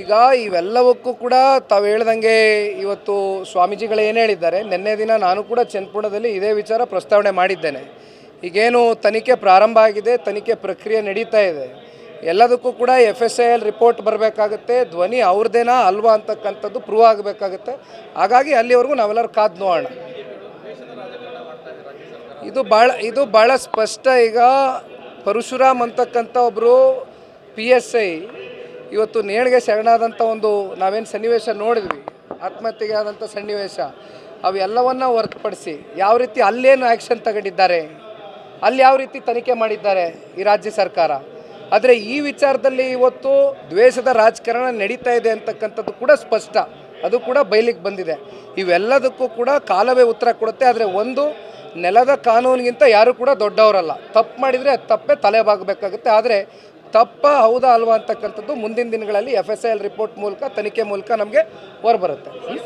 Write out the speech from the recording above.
ಈಗ ಇವೆಲ್ಲವಕ್ಕೂ ಕೂಡ ತಾವು ಹೇಳ್ದಂಗೆ ಇವತ್ತು ಸ್ವಾಮೀಜಿಗಳು ಏನು ಹೇಳಿದ್ದಾರೆ, ನಿನ್ನೆ ದಿನ ನಾನು ಕೂಡ ಚನ್ನಪುಣದಲ್ಲಿ ಇದೇ ವಿಚಾರ ಪ್ರಸ್ತಾವನೆ ಮಾಡಿದ್ದೇನೆ. ಈಗೇನು ತನಿಖೆ ಪ್ರಾರಂಭ ಆಗಿದೆ, ತನಿಖೆ ಪ್ರಕ್ರಿಯೆ ನಡೀತಾ ಇದೆ. ಎಲ್ಲದಕ್ಕೂ ಕೂಡ F S I L report ಬರಬೇಕಾಗುತ್ತೆ, ಧ್ವನಿ ಅವ್ರದ್ದೇನಾ ಅಲ್ವಾ ಅಂತಕ್ಕಂಥದ್ದು ಪ್ರೂವ್ ಆಗಬೇಕಾಗುತ್ತೆ. ಹಾಗಾಗಿ ಅಲ್ಲಿವರೆಗೂ ನಾವೆಲ್ಲರೂ ಕಾದು ನೋಡೋಣ. ಇದು ಭಾಳ ಇದು ಭಾಳ ಸ್ಪಷ್ಟ. ಈಗ ಪರಶುರಾಮ್ ಅಂತಕ್ಕಂಥ ಒಬ್ಬರು ಪಿ ಎಸ್ ಐ ಇವತ್ತು ನೇಣಿಗೆ ಶರಣಾದಂಥ ಒಂದು ನಾವೇನು ಸನ್ನಿವೇಶ ನೋಡಿದ್ವಿ, ಆತ್ಮಹತ್ಯೆಗೆ ಆದಂಥ ಸನ್ನಿವೇಶ, ಅವೆಲ್ಲವನ್ನ ಹೊರತುಪಡಿಸಿ ಯಾವ ರೀತಿ ಅಲ್ಲೇನು ಆ್ಯಕ್ಷನ್ ತಗೊಂಡಿದ್ದಾರೆ, ಅಲ್ಲಿ ಯಾವ ರೀತಿ ತನಿಖೆ ಮಾಡಿದ್ದಾರೆ ಈ ರಾಜ್ಯ ಸರ್ಕಾರ? ಆದರೆ ಈ ವಿಚಾರದಲ್ಲಿ ಇವತ್ತು ದ್ವೇಷದ ರಾಜಕಾರಣ ನಡೀತಾ ಇದೆ ಅಂತಕ್ಕಂಥದ್ದು ಕೂಡ ಸ್ಪಷ್ಟ. ಅದು ಕೂಡ ಬಯಲಿಗೆ ಬಂದಿದೆ. ಇವೆಲ್ಲದಕ್ಕೂ ಕೂಡ ಕಾಲವೇ ಉತ್ತರ ಕೊಡುತ್ತೆ, ಆದರೆ ಒಂದು, ನೆಲದ ಕಾನೂನಿಗಿಂತ ಯಾರು ಕೂಡ ದೊಡ್ಡವರಲ್ಲ. ತಪ್ಪು ಮಾಡಿದರೆ ತಪ್ಪೇ ತಲೆ ಬಾಗಬೇಕಾಗುತ್ತೆ. ಆದರೆ ತಪ್ಪ ಹೌದಾ ಅಲ್ವಾ ಅಂತಕ್ಕಂಥದ್ದು ಮುಂದಿನ ದಿನಗಳಲ್ಲಿ F S I L report ಮೂಲಕ, ತನಿಖೆ ಮೂಲಕ ನಮಗೆ ಹೊರಬರುತ್ತೆ.